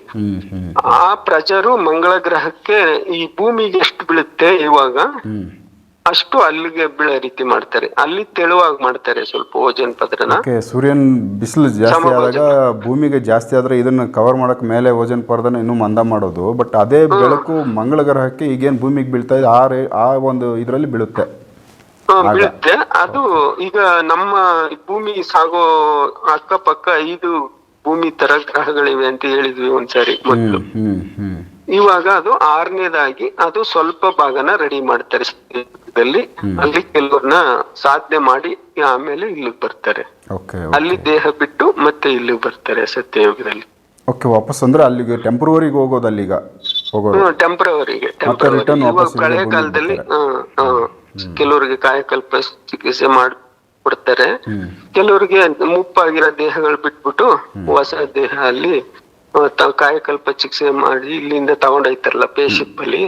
ಆ ಪ್ರಜರು ಮಂಗಳ ಗ್ರಹಕ್ಕೆ ಈ ಭೂಮಿಗೆ ಎಷ್ಟು ಬೀಳುತ್ತೆ ಇವಾಗ? ಅಷ್ಟು ಅಲ್ಲಿಗೆ ಬೀಳೋ ರೀತಿ ಮಾಡ್ತಾರೆ. ಅಲ್ಲಿ ತೆಳುವಾಗಿ ಮಾಡ್ತಾರೆ ಸ್ವಲ್ಪ ಓಜನ್ ಪದ್ರನ. ಸೂರ್ಯನ್ ಬಿಸಿಲು ಜಾಸ್ತಿ ಆದಾಗ ಭೂಮಿಗೆ ಜಾಸ್ತಿ ಆದ್ರೆ ಇದನ್ನ ಕವರ್ ಮಾಡಕ್ ಮೇಲೆ ಓಜನ್ ಪರ್ದನ ಇನ್ನು ಮಂದ ಮಾಡೋದು. ಬಟ್ ಅದೇ ಬೆಳಕು ಮಂಗಳ ಗ್ರಹಕ್ಕೆ ಈಗೇನ್ ಭೂಮಿಗೆ ಬೀಳ್ತಾ ಇದೆ ಆ ರೇ ಆ ಒಂದು ಇದರಲ್ಲಿ ಬೀಳುತ್ತೆ. ಬೀಳುತ್ತೆ. ಅದು ಈಗ ನಮ್ಮ ಭೂಮಿ ಸಾಗೋ ಅಕ್ಕಪಕ್ಕ ಐದು ಭೂಮಿ ತರ ಗ್ರಹಗಳಿವೆ ಅಂತ ಹೇಳಿದ್ವಿ ಒಂದ್ಸರಿ ಮೊದಲು. ಇವಾಗ ಅದು ಆರನೇದಾಗಿ ಅದು ಸ್ವಲ್ಪ ಭಾಗನ ರೆಡಿ ಮಾಡ್ತಾರೆ. ಅಲ್ಲಿ ಕೆಲವ್ರನ್ನ ಸಾಧನೆ ಮಾಡಿ ಆಮೇಲೆ ಇಲ್ಲಿಗೆ ಬರ್ತಾರೆ. ಅಲ್ಲಿ ದೇಹ ಬಿಟ್ಟು ಮತ್ತೆ ಇಲ್ಲಿಗೆ ಬರ್ತಾರೆ ಸತ್ಯಯೋಗದಲ್ಲಿ. ಓಕೆ ವಾಪಸ್ ಅಂದ್ರೆ ಅಲ್ಲಿಗೆ ಟೆಂಪ್ರವರಿಗೆ ಹೋಗೋದು. ಅಲ್ಲಿಗ ಟೆಂಪ್ರವರಿಗೆ ಹಳೆ ಕಾಲದಲ್ಲಿ ಕೆಲವರಿಗೆ ಕಾಯಕಲ್ಪ ಚಿಕಿತ್ಸೆ ಮಾಡಿ ಕೊಡ್ತಾರೆ ಕೆಲವರಿಗೆ ಮುಪ್ಪಾಗಿರೋ ದೇಹಗಳು ಬಿಟ್ಬಿಟ್ಟು ಹೊಸ ದೇಹ ಅಲ್ಲಿ ಆ, ತ- ಕಾಯಕಲ್ಪ ಚಿಕಿತ್ಸೆ ಮಾಡಿ ಇಲ್ಲಿಂದ ತಗೊಂಡೋಯ್ತಾರಲ್ಲ ಪೇಶಿಪ್ ಅಲ್ಲಿ.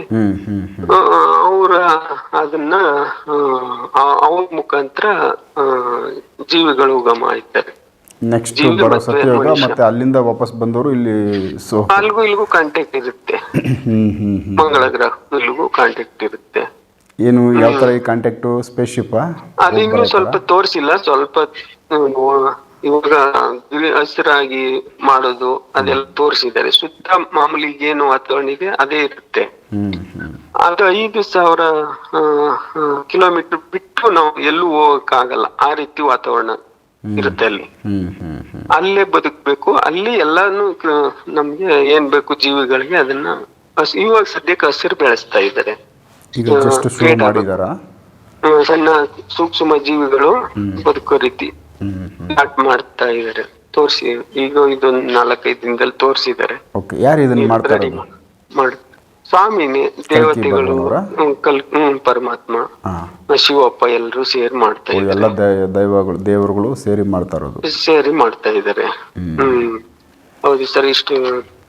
ಅವ್ರ ಅದನ್ನ ಅವ್ರ ಮುಖಾಂತರ ಜೀವಿಗಳು ಉಗಮ ಆಯ್ತಾರೆ. ನೆಕ್ಸ್ಟ್ ಬರೋ ಸತ್ಯಯೋಗ ಮತ್ತೆ ಅಲ್ಲಿಂದ ವಾಪಸ್ ಬಂದವರು ಇಲ್ಲಿ ಸೊ ಅಲ್ಲಿಗೂ ಇಲ್ಲಿಗೂ ಕಾಂಟ್ಯಾಕ್ಟ್ ಇರುತ್ತೆ. ಮಂಗಳ ಗ್ರಹ ಕಾಂಟ್ಯಾಕ್ಟ್ ಇರುತ್ತೆ. ಏನು ಯಾವ ತರ ಈ ಕಾಂಟ್ಯಾಕ್ಟ್ ಸ್ಪೇಸ್ ಶಿಪ್ ಅದು ಇನ್ನೂ ಸ್ವಲ್ಪ ತೋರಿಸಿಲ್ಲ ಸ್ವಲ್ಪ ಇವಾಗ ಬಿಳಿ ಹಸಿರಾಗಿ ಮಾಡೋದು ಅದೆಲ್ಲ ತೋರಿಸಿದ್ದಾರೆ. ಸುತ್ತ ಮಾಮೂಲಿ ಏನು ವಾತಾವರಣ ಇದೆ ಅದೇ ಇರುತ್ತೆ. ಅದು ಐದು ಸಾವಿರ ಕಿಲೋಮೀಟರ್ ಬಿಟ್ಟು ನಾವು ಎಲ್ಲೂ ಹೋಗಕ್ಕಾಗಲ್ಲ. ಆ ರೀತಿ ವಾತಾವರಣ ಇರುತ್ತೆ ಅಲ್ಲಿ. ಅಲ್ಲೇ ಬದುಕ್ಬೇಕು. ಅಲ್ಲಿ ಎಲ್ಲಾನು ನಮ್ಗೆ ಏನ್ ಬೇಕು ಜೀವಿಗಳಿಗೆ ಅದನ್ನ ಇವಾಗ ಸದ್ಯಕ್ಕೆ ಹಸಿರು ಬೆಳೆಸ್ತಾ ಇದ್ದಾರೆ. ಸಣ್ಣ ಸೂಕ್ಷ್ಮ ಜೀವಿಗಳು ಬದುಕೋ ರೀತಿ. ಸ್ಟಾರ್ಟ್ ಮಾಡ್ತಾ ಇದಾರೆ ತೋರಿಸಿ ಈಗ ಇದೊಂದ್ ನಾಲ್ಕೈದು ದಿನದಲ್ಲಿ ತೋರಿಸಿದ್ದಾರೆ. ಓಕೆ ಯಾರು ಇದನ್ನ ಮಾಡ್ತಾ ಇರೋದು? ಮಾಡಿ. ಸ್ವಾಮಿನೇ ದೇವತೆಗಳು? ಕಲ್ ಪರಮಾತ್ಮ ಶಿವಪ್ಪ ಎಲ್ಲರೂ ಸೇರಿ ಮಾಡ್ತಾ ಇದ್ದಾರೆ. ಎಲ್ಲ ದೈವಗಳು ದೇವರುಗಳು ಸೇರಿ ಮಾಡ್ತಾ ಇರೋದು. ಸೇರಿ ಮಾಡ್ತಾ ಇದ್ದಾರೆ. ಹ್ಮ್. ಹೌದು ಸರ್ ಇಷ್ಟು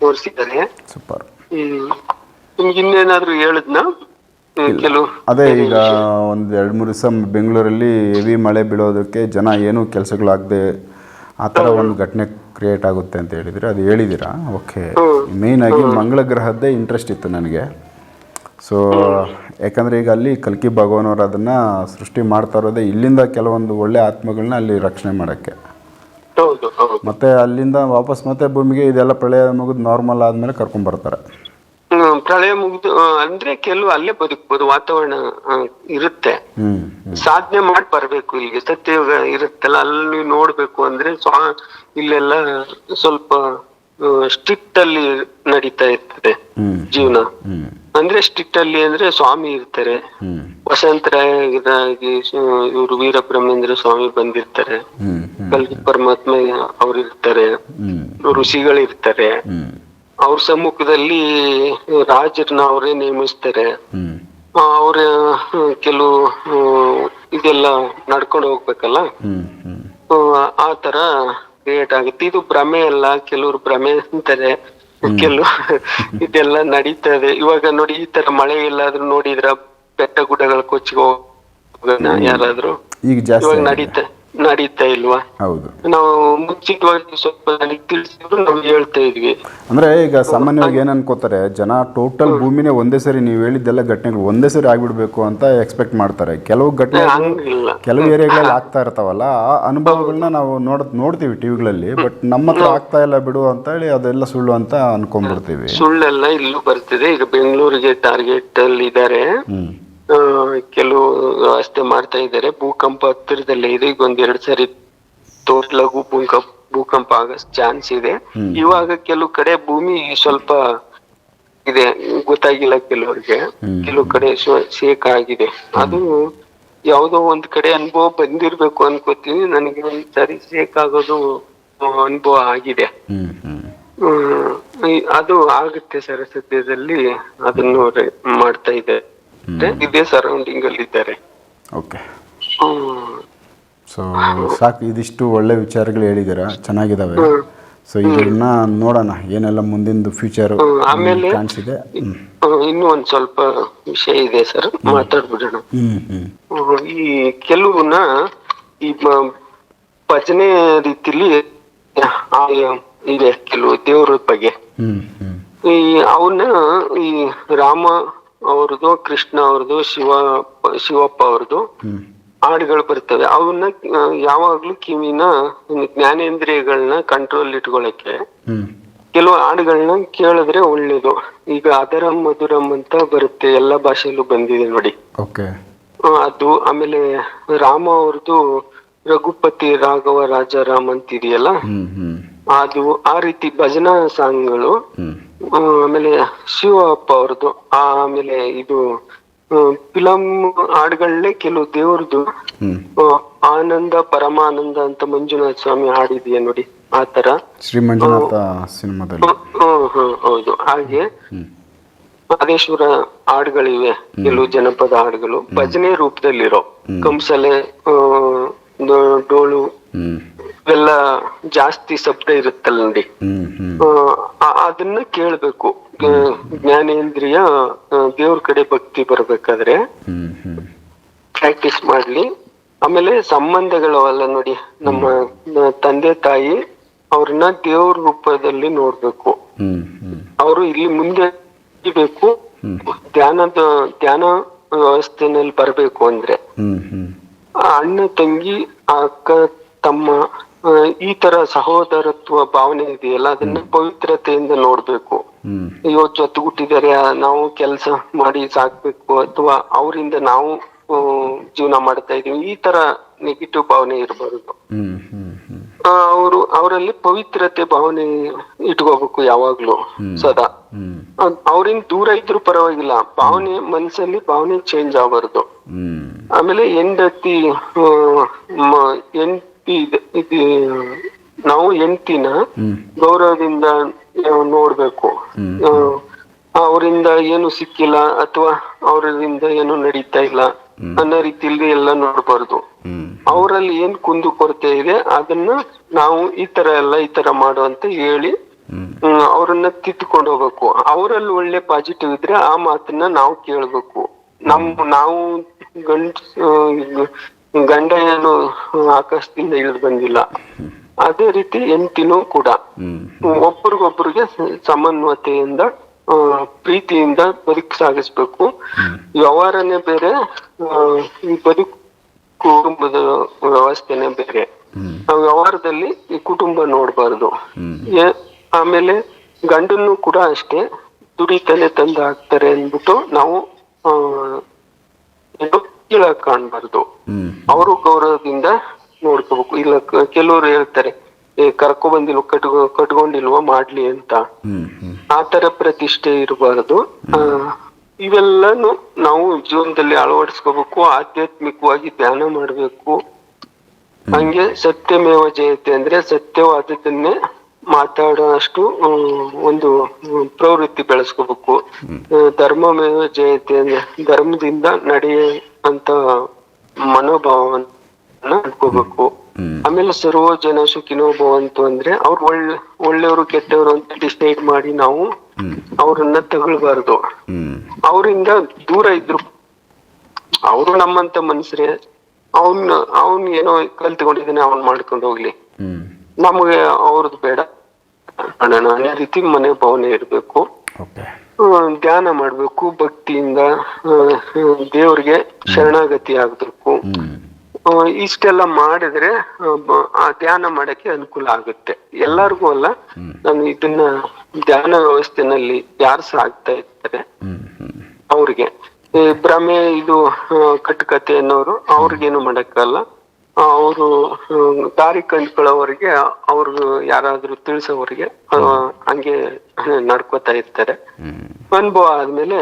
ತೋರಿಸಿದ್ದಾರೆ ಸೂಪರ್ ಹ್ಮ್. ನಿಮ್ಗೆ ಇನ್ನೇನಾದ್ರೂ ಹೇಳದ್ನ? ಅದೇ ಈಗ ಒಂದು ಎರಡು ಮೂರು ದಿವಸ ಬೆಂಗಳೂರಲ್ಲಿ ಹೆವಿ ಮಳೆ ಬೀಳೋದಕ್ಕೆ ಜನ ಏನೂ ಕೆಲಸಗಳಾಗದೆ ಆ ಥರ ಒಂದು ಘಟನೆ ಕ್ರಿಯೇಟ್ ಆಗುತ್ತೆ ಅಂತ ಹೇಳಿದರೆ. ಅದು ಹೇಳಿದ್ದೀರಾ ಓಕೆ. ಮೇಯ್ನಾಗಿ ಮಂಗಳ ಗ್ರಹದ್ದೇ ಇಂಟ್ರೆಸ್ಟ್ ಇತ್ತು ನನಗೆ. ಸೊ ಯಾಕಂದರೆ ಈಗ ಅಲ್ಲಿ ಕಲ್ಕಿ ಭಗವಾನವರು ಅದನ್ನು ಸೃಷ್ಟಿ ಮಾಡ್ತಾ ಇರೋದೇ ಇಲ್ಲಿಂದ ಕೆಲವೊಂದು ಒಳ್ಳೆ ಆತ್ಮಗಳನ್ನ ಅಲ್ಲಿ ರಕ್ಷಣೆ ಮಾಡೋಕ್ಕೆ. ಮತ್ತು ಅಲ್ಲಿಂದ ವಾಪಸ್ ಮತ್ತೆ ಭೂಮಿಗೆ ಇದೆಲ್ಲ ಪ್ರಳಯ ಮುಗಿದು ನಾರ್ಮಲ್ ಆದಮೇಲೆ ಕರ್ಕೊಂಡ್ಬರ್ತಾರೆ ಪ್ರಳಯ ಮುಗಿದು ಅಂದ್ರೆ ಕೆಲವು ಅಲ್ಲೇ ಬದುಕ್ಬೋದು ವಾತಾವರಣ ಇರುತ್ತೆ. ಸಾಧನೆ ಮಾಡಿ ಬರ್ಬೇಕು ಇಲ್ಲಿಗೆ. ಸತ್ಯ ಇರುತ್ತಲ್ಲ ಅಲ್ಲಿ ನೋಡ್ಬೇಕು ಅಂದ್ರೆ ಸ್ವಾ ಇಲ್ಲೆಲ್ಲ ಸ್ವಲ್ಪ ಸ್ಟ್ರಿಕ್ಟ್ ಅಲ್ಲಿ ನಡೀತಾ ಇರ್ತದೆ ಜೀವನ. ಅಂದ್ರೆ ಸ್ಟ್ರಿಕ್ಟ್ ಅಲ್ಲಿ ಅಂದ್ರೆ ಸ್ವಾಮಿ ಇರ್ತಾರೆ. ವಸಂತರಾಯರಾಗಿ ಇವರು ವೀರಬ್ರಹ್ಮೇಂದ್ರ ಸ್ವಾಮಿ ಬಂದಿರ್ತಾರೆ. ಕಲ್ಪ ಪರಮಾತ್ಮ ಅವ್ರು ಇರ್ತಾರೆ. ಹ್ಞೂ ಋಷಿಗಳು ಇರ್ತಾರೆ. ಹ್ಞೂ ಅವ್ರ ಸಮ್ಮುಖದಲ್ಲಿ ರಾಜರನ್ನ ಅವರೇ ನೇಮಿಸ್ತಾರೆ. ಅವ್ರ ಕೆಲವು ಇದೆಲ್ಲ ನಡ್ಕೊಂಡು ಹೋಗ್ಬೇಕಲ್ಲ? ಆ ತರ ಕ್ರಿಯೇಟ್ ಆಗುತ್ತೆ. ಇದು ಭ್ರಮೆ ಅಲ್ಲ ಕೆಲವ್ರು ಭ್ರಮೆ ಅಂತಾರೆ. ಕೆಲವು ಇದೆಲ್ಲ ನಡೀತದೆ ಇವಾಗ ನೋಡಿ ಈ ತರ ಮಳೆ ಎಲ್ಲಾದ್ರೂ ನೋಡಿದ್ರ ಬೆಟ್ಟ ಗುಡ್ಡಗಳ ಕೊಚ್ಚಿಗೆ ಹೋಗ ಯಾರಾದ್ರೂ? ಇವಾಗ. ನಡೀತಾ ನಡೀತಾ ಇಲ್ವಾ? ಹೌದು. ನಾವು ಮುಂಚಿತವಾಗಿ ಸ್ವಲ್ಪ ನನಗೆ ತಿಳಿಸಿದ್ರು ನಾವು ಹೇಳ್ತಾ ಇದ್ವಿ. ಅಂದ್ರೆ ಈಗ ಸಾಮಾನ್ಯವಾಗಿ ಏನ್ ಅನ್ಕೋತಾರೆ ಜನ ಟೋಟಲ್ ಭೂಮಿನೇ ಒಂದೇ ಸರಿ ನೀವು ಹೇಳಿದ್ದೆಲ್ಲ ಘಟನೆಗಳು ಒಂದೇ ಸರಿ ಆಗ್ಬಿಡ್ಬೇಕು ಅಂತ ಎಕ್ಸ್ಪೆಕ್ಟ್ ಮಾಡ್ತಾರೆ. ಕೆಲವು ಘಟನೆ ಹಂಗಿಲ್ಲ ಕೆಲವು ಏರಿಯಾಗಳಲ್ಲಿ ಆಗ್ತಾ ಇರ್ತಾವಲ್ಲ ಆ ಅನುಭವಗಳನ್ನ ನಾವು ನೋಡ್ ನೋಡ್ತೀವಿ ಟಿವಿಗಳಲ್ಲಿ ಬಟ್ ನಮ್ಮ ಹತ್ರ ಆಗ್ತಾ ಇಲ್ಲ ಬಿಡು ಅಂತ ಹೇಳಿ ಅದೆಲ್ಲ ಸುಳ್ಳು ಅಂತ ಅನ್ಕೊಂಡ್ಬಿಡ್ತೀವಿ. ಸುಳ್ಳೆಲ್ಲ ಇಲ್ಲೂ ಬರ್ತಿದೆ. ಈಗ ಬೆಂಗಳೂರಿಗೆ ಟಾರ್ಗೆಟ್ ಅಲ್ಲಿ ಇದ್ದಾರೆ ಹ್ಮ್. ಕೆಲವು ವ್ಯವಸ್ಥೆ ಮಾಡ್ತಾ ಇದ್ದಾರೆ. ಭೂಕಂಪ ಹತ್ತಿರದಲ್ಲೇ ಇದೆ. ಈಗ ಒಂದ್ ಎರಡ್ ಸರಿ ಲಘು ಭೂಕಂಪ ಭೂಕಂಪ ಆಗೋ ಚಾನ್ಸ್ ಇದೆ. ಇವಾಗ ಕೆಲವು ಕಡೆ ಭೂಮಿ ಸ್ವಲ್ಪ ಇದೆ. ಗೊತ್ತಾಗಿಲ್ಲ ಕೆಲವರಿಗೆ. ಕೆಲವು ಕಡೆ ಶೇಕ್ ಆಗಿದೆ. ಅದು ಯಾವ್ದೋ ಒಂದ್ ಕಡೆ ಅನುಭವ ಬಂದಿರ್ಬೇಕು ಅನ್ಕೋತೀನಿ. ನನಗೆ ಒಂದ್ ಸರಿ ಶೇಕ್ ಆಗೋದು ಅನುಭವ ಆಗಿದೆ. ಅದು ಆಗುತ್ತೆ ಸರ್ ಸದ್ಯದಲ್ಲಿ. ಅದನ್ನು ಮಾಡ್ತಾ ಇದೆ ಇದೇ ಸರೌಂಡಿಂಗ್ ಅಲ್ಲಿ ಇದ್ದಾರೆ. ಓಕೆ ಹ್ಮ್. ಸೊ ಸಾಕು ಇದಿಷ್ಟು ಒಳ್ಳೆ ವಿಚಾರಗಳು ಹೇಳಿದಾರ ಚೆನ್ನಾಗಿದಾವೆ. ಸೊ ಇದನ್ನ ನೋಡೋಣ ಏನೆಲ್ಲ ಮುಂದಿನ ಫ್ಯೂಚರ್ ಆಮೇಲೆ- ಕಾಣಿಸಿದೆ ಇನ್ನೂ ಒಂದ್ ಸ್ವಲ್ಪ ವಿಷಯ ಇದೆ ಸರ್ ಮಾತಾಡ್ಬಿಡೋಣ. ಈ ಕೆಲವನ್ನ ಈ ಭಜನೆ ರೀತಿಲಿ ಇದೆ ಕೆಲವು ದೇವ್ರ ಬಗ್ಗೆ. ಈ ಅವನ್ನ ಈ ರಾಮ ಅವ್ರದ್ದು ಕೃಷ್ಣ ಅವ್ರದ್ದು ಶಿವ ಶಿವಪ್ಪ ಅವ್ರದ್ದು ಹಾಡುಗಳು ಬರ್ತವೆ. ಅವನ್ನ ಯಾವಾಗ್ಲೂ ಕಿವಿನ ಜ್ಞಾನೇಂದ್ರಿಯಗಳನ್ನ ಕಂಟ್ರೋಲ್ ಇಟ್ಕೊಳಕ್ಕೆ ಕೆಲವು ಹಾಡುಗಳನ್ನ ಕೇಳಿದ್ರೆ ಒಳ್ಳೇದು. ಈಗ ಅದರಂ ಮಧುರಂ ಅಂತ ಬರುತ್ತೆ ಎಲ್ಲ ಭಾಷೆಯಲ್ಲೂ ಬಂದಿದೆ ನೋಡಿ. ಅದು ಆಮೇಲೆ ರಾಮ ಅವ್ರದ್ದು ರಘುಪತಿ ರಾಘವ ರಾಜಾರಾಮ್ ಅಂತ ಇದೆಯಲ್ಲ ಹ್ಞೂ ಹ್ಞೂ ಅದು ಆ ರೀತಿ ಭಜನಾ ಸಾಂಗ್ಗಳು ಆಮೇಲೆ ಶಿವಪ್ಪ ಅವ್ರದ್ದು ಆಮೇಲೆ ಇದು ಫಿಲಂ ಹಾಡುಗಳನ್ನೇ ಕೆಲವು ದೇವ್ರದ್ದು. ಆನಂದ ಪರಮಾನಂದ ಅಂತ ಮಂಜುನಾಥ ಸ್ವಾಮಿ ಹಾಡಿದ್ಯಾ ನೋಡಿ ಆತರ ತರ ಶ್ರೀ ಮಂಜುನಾಥ ಸಿನಿಮಾದಲ್ಲಿ. ಹೌದು ಹಾಗೆ. ಮಹದೇಶ್ವರ ಹಾಡುಗಳಿವೆ ಕೆಲವು ಜನಪದ ಹಾಡುಗಳು. ಭಜನೆ ರೂಪದಲ್ಲಿರೋ ಕಂಸಲೆ ಡೋಳು. ಇವೆಲ್ಲ ಜಾಸ್ತಿ ಶಬ್ದ ಇರುತ್ತಲ್ಲ ನೋಡಿ. ಅದನ್ನ ಕೇಳ್ಬೇಕು. ಜ್ಞಾನೇಂದ್ರಿಯ ದೇವ್ರ ಕಡೆ ಭಕ್ತಿ ಬರ್ಬೇಕಾದ್ರೆ ಪ್ರಾಕ್ಟೀಸ್ ಮಾಡ್ಲಿ. ಆಮೇಲೆ ಸಂಬಂಧಗಳು ಅಲ್ಲ ನೋಡಿ ನಮ್ಮ ತಂದೆ ತಾಯಿ ಅವ್ರನ್ನ ದೇವ್ರ ರೂಪದಲ್ಲಿ ನೋಡ್ಬೇಕು. ಅವರು ಇಲ್ಲಿ ಮುಂದೆ ಬೇಕು ಧ್ಯಾನದ ಧ್ಯಾನ ವ್ಯವಸ್ಥೆನಲ್ಲಿ ಬರ್ಬೇಕು ಅಂದ್ರೆ. ಅಣ್ಣ ತಂಗಿ ಅಕ್ಕ ತಮ್ಮ ಈ ತರ ಸಹೋದರತ್ವ ಭಾವನೆ ಇದೆಯಲ್ಲ? ಅದನ್ನ ಪವಿತ್ರತೆಯಿಂದ ನೋಡ್ಬೇಕು. ಇವತ್ತು ಜೊತೆ ಜೊತೆಗುಟ್ಟಿದ್ದಾರೆ ನಾವು ಕೆಲಸ ಮಾಡಿ ಸಾಕ್ಬೇಕು ಅಥವಾ ಅವರಿಂದ ನಾವು ಜೀವನ ಮಾಡ್ತಾ ಇದೀವಿ ಈ ತರ ನೆಗೆಟಿವ್ ಭಾವನೆ ಇರಬಾರದು. ಅವರು ಅವರಲ್ಲಿ ಪವಿತ್ರತೆ ಭಾವನೆ ಇಟ್ಕೋಬೇಕು ಯಾವಾಗ್ಲೂ ಸದಾ. ಅವ್ರಿಂದ ದೂರ ಇದ್ರು ಪರವಾಗಿಲ್ಲ. ಭಾವನೆ ಮನ್ಸಲ್ಲಿ ಭಾವನೆ ಚೇಂಜ್ ಆಗಬಾರ್ದು. ಆಮೇಲೆ ಹೆಂಡ್ತಿ ಇದ್- ನಾವು ಹೆಂಡತಿನ ಗೌರವದಿಂದ ನೋಡ್ಬೇಕು. ಅವರಿಂದ ಏನು ಸಿಕ್ಕಿಲ್ಲ ಅಥವಾ ಅವರಿಂದ ಏನು ನಡೀತಾ ಇಲ್ಲ ಅನ್ನೋ ರೀತಿಯಲ್ಲಿ ಎಲ್ಲ ನೋಡ್ಬಾರ್ದು. ಅವರಲ್ಲಿ ಏನ್ ಕುಂದು ಕೊರತೆ ಇದೆ ಅದನ್ನ ನಾವು ಈ ತರ ಎಲ್ಲ ಈ ತರ ಮಾಡು ಅಂತ ಹೇಳಿ ಅವ್ರನ್ನ ತಿದ್ದುಕೊಂಡು ಹೋಗ್ಬೇಕು. ಅವರಲ್ಲಿ ಒಳ್ಳೆ ಪಾಸಿಟಿವ್ ಇದ್ರೆ ಆ ಮಾತನ್ನ ನಾವು ಕೇಳ್ಬೇಕು. ನಮ್ ನಾವು ಗಂಡ ಗಂಡ ಏನು ಆಕಾಶದಿಂದ ಇಳಿದು ಬಂದಿಲ್ಲ. ಅದೇ ರೀತಿ ಹೆಂಡತಿನೂ ಕೂಡ. ಒಬ್ರಿಗೊಬ್ರಿಗೆ ಸಮನ್ವತೆಯಿಂದ ಆ, ಪ್ರೀತಿಯಿಂದ ಬದುಕು ಸಾಗಿಸ್ಬೇಕು. ವ್ಯವಹಾರನೇ ಬೇರೆ ಈ ಬದುಕು ಕುಟುಂಬದ ವ್ಯವಸ್ಥೆನೇ ಬೇರೆ. ಆ ವ್ಯವಹಾರದಲ್ಲಿ ಈ ಕುಟುಂಬ ನೋಡ್ಬಾರ್ದು. ಆಮೇಲೆ ಗಂಡನ್ನು ಕೂಡ ಅಷ್ಟೇ ದುಡಿತಲೆ ತಂದು ಹಾಕ್ತಾರೆ ಅಂದ್ಬಿಟ್ಟು ನಾವು ಏನು ಕೀಳಾಗ್ ಕಾಣ್ಬಾರ್ದು. ಅವರು ಗೌರವದಿಂದ ನೋಡ್ಕೋಬೇಕು. ಇಲ್ಲ ಕೆಲವರು ಹೇಳ್ತಾರೆ ಕರ್ಕೊ ಬಂದಿಲ್ವ, ಕಟ್ಕೊ ಕಟ್ಕೊಂಡಿಲ್ವ, ಮಾಡ್ಲಿ ಅಂತ. ಹ್ಞೂ ಹ್ಞೂ ಆ ತರ ಪ್ರತಿಷ್ಠೆ ಇರಬಾರದು. ಇವೆಲ್ಲಾನು ನಾವು ಜೀವನದಲ್ಲಿ ಅಳವಡಿಸ್ಕೋಬೇಕು, ಆಧ್ಯಾತ್ಮಿಕವಾಗಿ ಧ್ಯಾನ ಮಾಡ್ಬೇಕು. ಹಂಗೆ ಸತ್ಯಮೇವ ಜಯತೆ ಅಂದ್ರೆ ಸತ್ಯವಾದದನ್ನೇ ಮಾತಾಡೋ ಅಷ್ಟು ಒಂದು ಪ್ರವೃತ್ತಿ ಬೆಳೆಸ್ಕೋಬೇಕು. ಧರ್ಮ ಧರ್ಮಮೇವ ಜಯತೆ ಅಂದ್ರೆ ಧರ್ಮದಿಂದ ನಡೆಯ ಅಂತ ಮನೋಭಾವನ ಇಟ್ಕೋಬೇಕು ಆಮೇಲೆ ಸರ್ವ ಜನ ಸುಖಿನೋ ಭವಂತು ಅಂದ್ರೆ ಅವ್ರು ಒಳ್ಳೆ ಒಳ್ಳೆಯವರು ಕೆಟ್ಟವರು ಅಂತ ಡಿಸೈಡ್ ಮಾಡಿ ನಾವು ಅವ್ರನ್ನ ತಗೊಳ್ಬಾರ್ದು. ಅವರಿಂದ ದೂರ ಇದ್ರು. ಅವರು ನಮ್ಮಂತ ಮನುಷ್ಯರೇ ಅವನ್ ಅವನ್ ಏನೋ ಕಲ್ತ್ಕೊಂಡಿದ್ದಾನೆ ಅವನ್ ಮಾಡ್ಕೊಂಡು ಹೋಗ್ಲಿ. ನಮಗೆ ಅವ್ರದ್ದು ಬೇಡ. ಮಾಡೋಣ ಅದೇ ರೀತಿ ಮನೆ ಭಾವನೆ ಇರಬೇಕು. ಧ್ಯಾನ ಮಾಡಬೇಕು ಭಕ್ತಿಯಿಂದ ದೇವರಿಗೆ ಶರಣಾಗತಿ ಆಗ್ಬೇಕು. ಇಷ್ಟೆಲ್ಲ ಮಾಡಿದ್ರೆ ಆ, ಧ್ಯಾನ ಮಾಡಕ್ಕೆ ಅನುಕೂಲ ಆಗುತ್ತೆ. ಎಲ್ಲರಿಗೂ ಅಲ್ಲ ನಾನು ಇದನ್ನ ಧ್ಯಾನ ವ್ಯವಸ್ಥೆನಲ್ಲಿ ಯಾರು ಆಗ್ತಾ ಇರ್ತಾರೆ ಅವ್ರಿಗೆ. ಭ್ರಮೆ ಇದು ಕಟ್ಟುಕತೆ ಅನ್ನೋರು ಅವ್ರಿಗೇನು ಮಾಡಕ್ಕಲ್ಲ ಅವರು ದಾರಿ ಕಂಡ್ಕೊಳ್ಳೋವರಿಗೆ ಅವ್ರು ಯಾರಾದ್ರೂ ತಿಳಿಸೋವರಿಗೆ ಹಂಗೆ ನಡ್ಕೋತಾ ಇರ್ತಾರೆ. ಅನುಭವ ಆದ್ಮೇಲೆ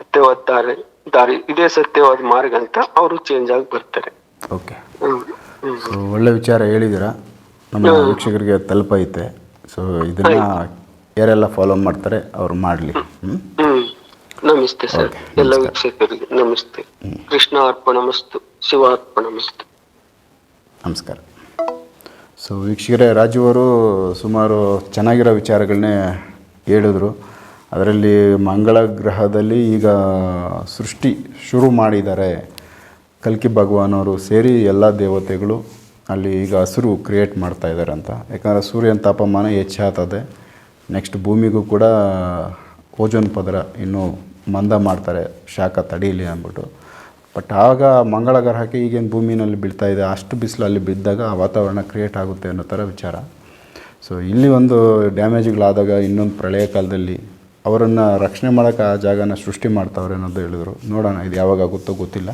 ಸತ್ಯವಾದ ದಾರಿ ದಾರಿ ಇದೇ ಸತ್ಯವಾದ ಮಾರ್ಗ ಅಂತ ಅವರು ಚೇಂಜ್ ಆಗಿ ಬರ್ತಾರೆ. ಓಕೆ. ಒಳ್ಳೆ ವಿಚಾರ ಹೇಳಿದಿರಾ ನಮ್ಮ ವೀಕ್ಷಕರಿಗೆ ತಲುಪೈತೆ ಸೊ ಇದನ್ನ ಯಾರೆಲ್ಲ ಫಾಲೋ ಮಾಡ್ತಾರೆ ಅವ್ರು ಮಾಡಲಿ. ನಮಸ್ತೆ ಸರ್. ಎಲ್ಲ. ವೀಕ್ಷಕರಿಗೆ ನಮಸ್ತೆ. ಕೃಷ್ಣ ಅರ್ಪಣಮಸ್ತು ಶಿವ ಅರ್ಪಣಮಸ್ತು ನಮಸ್ಕಾರ. ಸೊ, ವೀಕ್ಷಕರೇ, ರಾಜು ಅವರು ಸುಮಾರು ಚೆನ್ನಾಗಿರೋ ವಿಚಾರಗಳನ್ನೇ ಹೇಳಿದ್ರು. ಅದರಲ್ಲಿ ಮಂಗಳ ಗ್ರಹದಲ್ಲಿ ಈಗ ಸೃಷ್ಟಿ ಶುರು ಮಾಡಿದ್ದಾರೆ. ಕಲ್ಕಿ ಭಗವಾನವರು ಸೇರಿ ಎಲ್ಲ ದೇವತೆಗಳು ಅಲ್ಲಿ ಈಗ ಹಸಿರು ಕ್ರಿಯೇಟ್ ಮಾಡ್ತಾ ಇದ್ದಾರೆ ಅಂತ. ಯಾಕಂದರೆ ಸೂರ್ಯನ ತಾಪಮಾನ ಹೆಚ್ಚಾಗ್ತದೆ. ನೆಕ್ಸ್ಟ್ ಭೂಮಿಗೂ ಕೂಡ ಓಜೋನ್ ಪದರ ಇನ್ನೂ ಮಂದ ಮಾಡ್ತಾರೆ. ಶಾಖ ತಡೀಲಿ ಅಂದ್ಬಿಟ್ಟು. ಬಟ್ ಆಗ ಮಂಗಳ ಗ್ರಹಕ್ಕೆ ಈಗೇನು ಭೂಮಿನಲ್ಲಿ ಬೀಳ್ತಾ ಇದೆ, ಅಷ್ಟು ಬಿಸಿಲಲ್ಲಿ ಬಿದ್ದಾಗ ಆ ವಾತಾವರಣ ಕ್ರಿಯೇಟ್ ಆಗುತ್ತೆ ಅನ್ನೋ ಥರ ವಿಚಾರ. ಸೊ ಇಲ್ಲಿ ಒಂದು ಡ್ಯಾಮೇಜ್ಗಳಾದಾಗ ಇನ್ನೊಂದು ಪ್ರಳಯ ಕಾಲದಲ್ಲಿ ಅವರನ್ನು ರಕ್ಷಣೆ ಮಾಡೋಕ್ಕೆ ಆ ಜಾಗನ ಸೃಷ್ಟಿ ಮಾಡ್ತಾವ್ರೆ ಅನ್ನೋದು ಹೇಳಿದ್ರು. ನೋಡೋಣ, ಇದು ಯಾವಾಗ ಆಗುತ್ತೋ ಗೊತ್ತಿಲ್ಲ.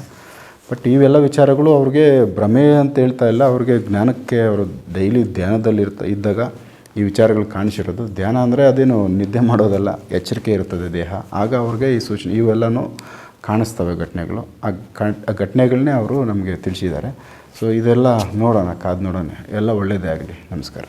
ಬಟ್ ಇವೆಲ್ಲ ವಿಚಾರಗಳು ಅವ್ರಿಗೆ ಭ್ರಮೆ ಅಂತ ಹೇಳ್ತಾ ಇಲ್ಲ. ಅವ್ರಿಗೆ ಜ್ಞಾನಕ್ಕೆ, ಅವರು ಡೈಲಿ ಧ್ಯಾನದಲ್ಲಿರ್ತ ಇದ್ದಾಗ ಈ ವಿಚಾರಗಳು ಕಾಣಿಸಿರೋದು. ಧ್ಯಾನ ಅಂದರೆ ಅದೇನು ನಿದ್ದೆ ಮಾಡೋದಲ್ಲ, ಎಚ್ಚರಿಕೆ ಇರ್ತದೆ ದೇಹ. ಆಗ ಅವ್ರಿಗೆ ಈ ಸೂಚನೆ, ಇವೆಲ್ಲನೂ ಕಾಣಿಸ್ತವೆ ಘಟನೆಗಳು. ಆ ಘಟನೆಗಳನ್ನೇ ಅವರು ನಮಗೆ ತಿಳಿಸಿದ್ದಾರೆ. ಸೊ ಇದೆಲ್ಲ ನೋಡೋಣ, ಕಾದು ನೋಡೋಣ. ಎಲ್ಲ ಒಳ್ಳೆಯದೇ ಆಗಲಿ. ನಮಸ್ಕಾರ.